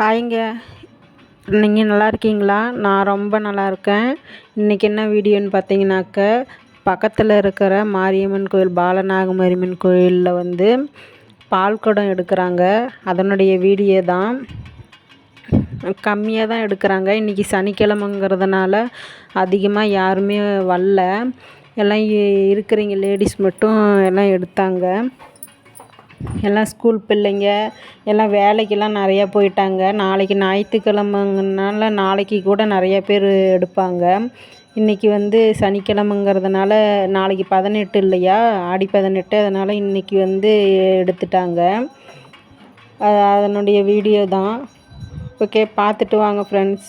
ஹாய்ங்க நீங்கள் நல்லா இருக்கீங்களா? நான் ரொம்ப நல்லா இருக்கேன். இன்றைக்கி என்ன வீடியோன்னு பார்த்தீங்கன்னாக்க பக்கத்தில் இருக்கிற மாரியம்மன் கோயில் பாலநாகமரியம்மன் கோயிலில் வந்து பால் குடம் எடுக்கிறாங்க. அதனுடைய வீடியோ தான். கம்மியாக தான் எடுக்கிறாங்க. இன்றைக்கி சனிக்கிழமைங்கிறதுனால அதிகமாக யாருமே வரல. எல்லாம் இருக்கிறீங்க லேடிஸ் மட்டும் எல்லாம் எடுத்தாங்க. எல்லாம் ஸ்கூல் பிள்ளைங்க எல்லாம் வேலைக்கெல்லாம் நிறையா போயிட்டாங்க. நாளைக்கு ஞாயிற்றுக்கிழமைங்கனால நாளைக்கு கூட நிறையா பேர் எடுப்பாங்க. இன்றைக்கி வந்து சனிக்கிழமைங்கிறதுனால நாளைக்கு பதினெட்டு இல்லையா? ஆடி பதினெட்டு அதனால் இன்றைக்கி வந்து எடுத்துட்டாங்க. அதனுடைய வீடியோ தான். ஓகே பார்த்துட்டு வாங்க ஃப்ரெண்ட்ஸ்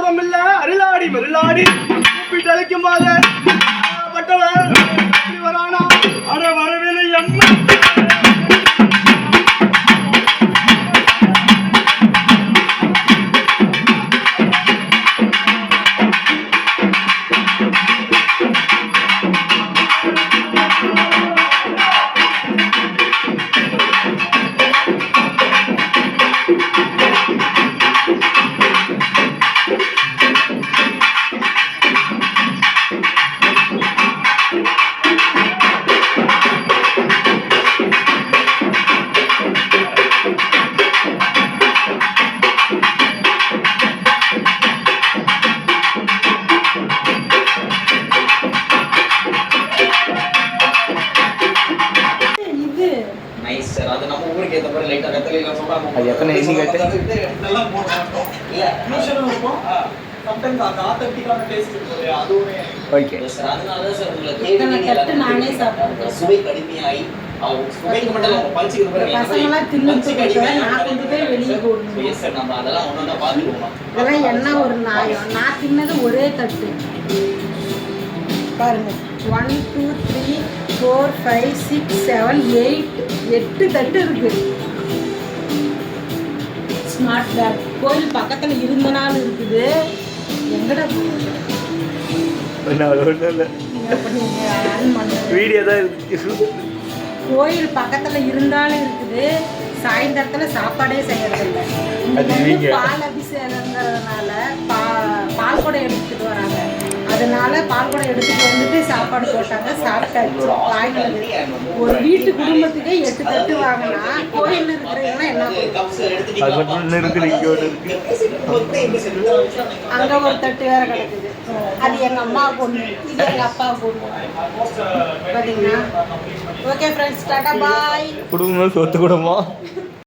தூரம் இல்ல அருளாடி மருளாடி. கூப்பிட்டு அழைக்கும் போது பட்டவர் வரானா? அட வரவில்லை அம்மா. மாதிரி அது எத்தனை கேட்டு? இல்ல சம்டைம்ஸ் அந்த ஆத்தென்டிக்கான டேஸ்ட் அதுவுமே. ஓகே சார் அதனால தான் சார் நானே சாப்பிடுறேன். சுவை கடுமையாகி அவங்க சுவைக்கு மட்டும் அவங்க பஞ்சுக்கு சார் நம்ம அதெல்லாம் ஒன்னொன்னா பார்த்துக்குவோம். இதெல்லாம் என்ன ஒரு நியாயம் நான் தின்னது ஒரே தட்டு. பாருங்க. One two three four five six seven eight எட்டு தட்டு இருக்கு. ஸ்மார்ட் பேக் கோயில் பக்கத்தில் இருந்தனால இருக்குது. எங்கடா. வீடியோ தான் கோயில் பக்கத்தில் இருந்தாலும் இருக்குது. சாயந்தரத்தில் சாப்பாடே செய்யறதில்ல. பால் அபிஷேகங்கிறதுனால பா பால் குடம் எடுத்துட்டு வராங்க. அதனால பால் குடம் எடுத்துட்டு வந்துட்டு சாப்பாடு போட்டாங்க. சாப்பிட்டாச்சு. வாங்கினது ஒரு வீட்டு குடும்பத்துக்கே எட்டு தட்டு வாங்கினா கோயிலில் இருக்கிறவங்க என்ன அங்கே ஒரு தட்டு வேற கிடக்குது. அது எங்கள் அம்மா பொண்ணு. இது எங்கள் அப்பா பொண்ணு. பார்த்தீங்கன்னா ஓகே ஃப்ரெண்ட்ஸ் டாட்டா பாய் குடும்பம் சொத்து குடும்பம்.